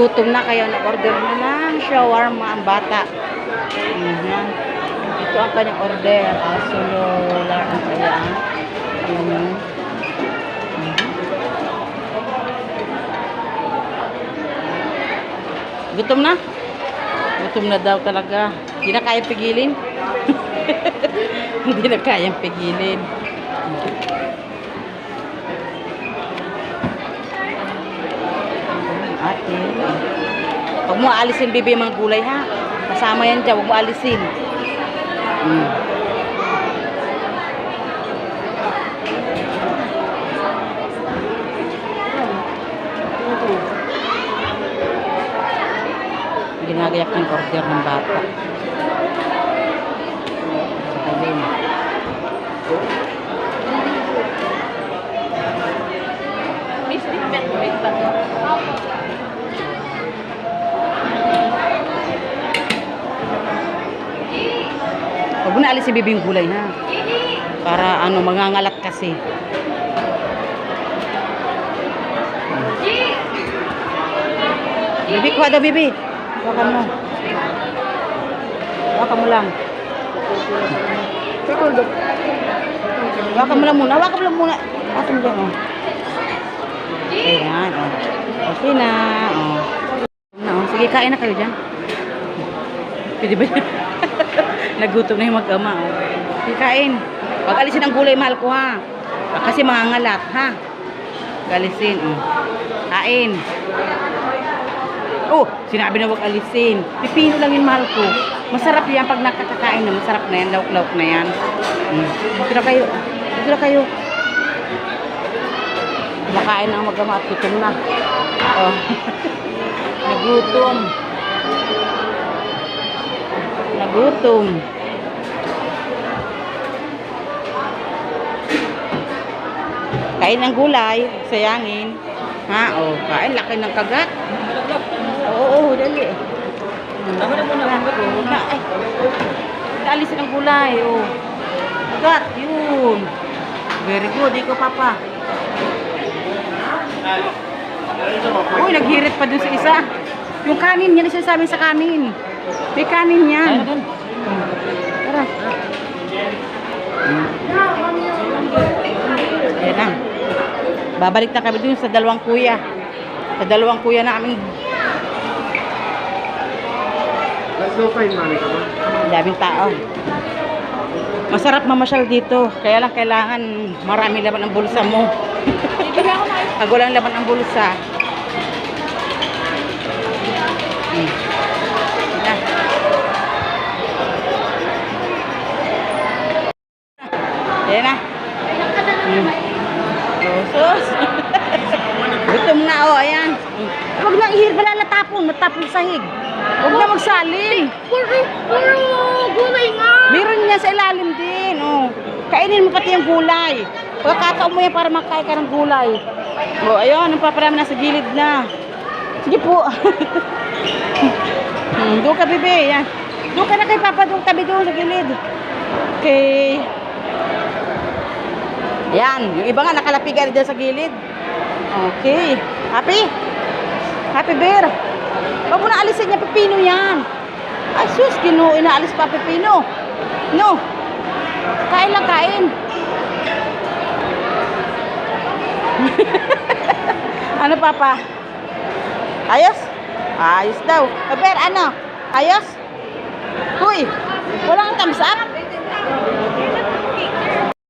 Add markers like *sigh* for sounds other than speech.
Nagutom na kaya na-order na lang shawarma ang bata. Mhm. Ito ang kanyang order. Asolar ang kaya. Ayan yun. Mhm. Gutom na? Gutom na daw talaga. Hindi na kaya pigilin. *laughs* Hindi na kayang pigilin. Ate. Huwag mo alisin bibi yung mga gulay ha. Kasama yan dyan. Huwag mo alisin. Mm. Ginagayak ng order ng bata. Sabihin. Miss, Huwag mo na alisin bibi yung gulay ha. Para ano, mangangalat kasi. Bibi, kuha daw, bibi. Hawakan mo. Hawakan mo lang. Hawakan mo lang muna. Hawakan mo lang muna. Hawakan mo lang, oh. Ayan, oh. Okay na, oh. Na. Sige, kain na kayo dyan. Pwede ba yan? Nagutom na yung mag-ama, oh. Kain. Pag alisin ang gulay, mahal ko, ha. Kasi mangangalat, ha. Galisin, oh. Kain. Oh, sinabi na wag alisin. Pipino lang yun, mahal ko. Masarap yan pag nakakakain na. Masarap na yan. Lauk-lauk na yan. Mm. Kayo. Na kayo. Kumakain na ang magama at gutom na. Oh. *laughs* Nagutom. Nagutom. Kain ng gulay, sayangin. Ha, oh, kain laki ng kagat. Oo, oo, dali. Tama na muna. Na, ay. Alisin ang gulay, oh. Kagat, yun. Very good, ikaw papa. Uy, naghirit pa dun sa isa. Yung kanin, yan ang sinasabi sa kanin. May kanin yan. Tara. Ayan na. Babalik na kami dun sa dalawang kuya. Sa dalawang kuya namin. Let's go find Monica. Daming tao. Masarap mamasyal dito. Kaya lang kailangan marami laman ang bulsa mo. Na. Pag walang laman ang bulsa. Ayan na. Hmm. Oh, sus. *laughs* Gutom na, oh, ayan. Huwag na ihir, wala na tapon, matapon sa hig. Huwag na magsalin. Puro, puro gulay nga. Meron niya sa ilalim din, oh. Kainin mo pati yung gulay. Pagkakataon mo yan para makain ka ng gulay. Oh, ayun, ang paparami na sa gilid na. Sige po. *laughs* hmm, doon ka, bebe. Yan. Doon ka na kay Papa, doon tabi doon sa gilid. Okay. Yan, yung iba nga nakalapigan dyan sa gilid. Okay. Happy? Happy bear. Huwag mo na alisin niya, pepino yan. Ay, sus, kinu, inaalis pa pepino. No. Kain lang, kain. *laughs* ano, Papa? Ayos? Ayos daw. Eh, Bear, ano? Ayos? Huy, walang thumbs up?